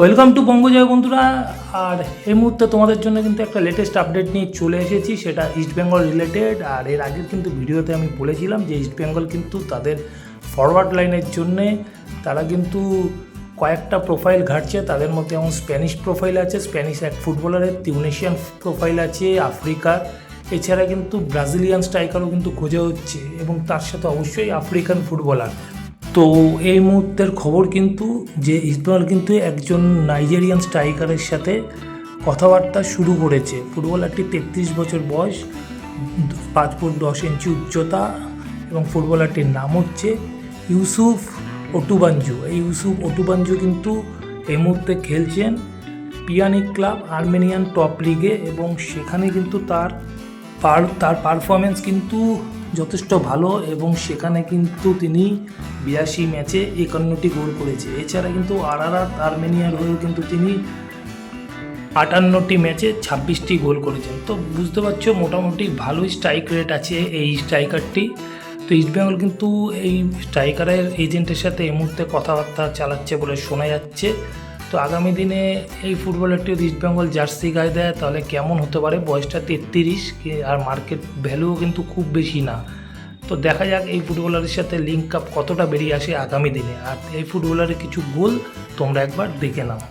Welcome to বঙ্গজয় বন্ধুরা। আর এই মুহূর্তে তোমাদের জন্য কিন্তু একটা লেটেস্ট আপডেট নিয়ে চলে এসেছি, সেটা ইস্ট বেঙ্গল রিলেটেড আর এর আগের কিন্তু ভিডিওতে আমি বলেছিলাম যে ইস্ট বেঙ্গল কিন্তু তাদের ফরওয়ার্ড লাইনের জন্যে তারা কিন্তু কয়েকটা প্রোফাইল ঘাটছে। তাদের মধ্যে যেমন স্প্যানিশ প্রোফাইল আছে স্প্যানিশ এক ফুটবলারের তিউনেশিয়ান প্রোফাইল আছে আফ্রিকা এছাড়া কিন্তু ব্রাজিলিয়ান স্ট্রাইকারও কিন্তু খোঁজা হচ্ছে এবং তার সাথে অবশ্যই আফ্রিকান ফুটবলার তো এই মুহূর্তের খবর কিন্তু যে ইসবেঙ্গল কিন্তু একজন নাইজেরিয়ান স্ট্রাইকারের সাথে কথাবার্তা শুরু করেছে। ফুটবলারটি তেত্রিশ বছর বয়স পাঁচ ফুট দশ ইঞ্চি উচ্চতা এবং ফুটবলারটির নাম হচ্ছে ইউসুফ ওটুবাঞ্জু এই ইউসুফ ওটুবাঞ্জু কিন্তু এই মুহূর্তে খেলছেন পিয়ানিক ক্লাব আর্মেনিয়ান টপ লিগে এবং সেখানে কিন্তু তার তার পারফরমেন্স কিন্তু যথেষ্ট ভালো এবং সেখানে কিন্তু তিনি বিরাশি ম্যাচে একান্নটি গোল করেছে। এছাড়া কিন্তু আরারাত আর্মেনিয়ার হয়েও কিন্তু তিনি আটান্নটি ম্যাচে ছাব্বিশটি গোল করেছেন। তো বুঝতে পারছ, মোটামুটি ভালোই স্ট্রাইক রেট আছে এই স্ট্রাইকারটি তো ইস্টবেঙ্গল কিন্তু এই স্ট্রাইকারের এজেন্টের সাথে এই মুহূর্তে কথাবার্তা চালাচ্ছে বলে শোনা যাচ্ছে। তো আগামী দিনে এই ফুটবলারটি ইস্ট বেঙ্গল জার্সি গায়ে দেয়, তাহলে কেমন হতে পারে? বয়সটা তেত্রিশ আর মার্কেট ভ্যালুও কিন্তু খুব বেশি না। তো দেখা যাক এই ফুটবলারের সাথে লিঙ্ক আপ কতটা বেরিয়ে আসে আগামী দিনে। আর এই ফুটবলারের কিছু গোল তোমরা একবার দেখে নাও।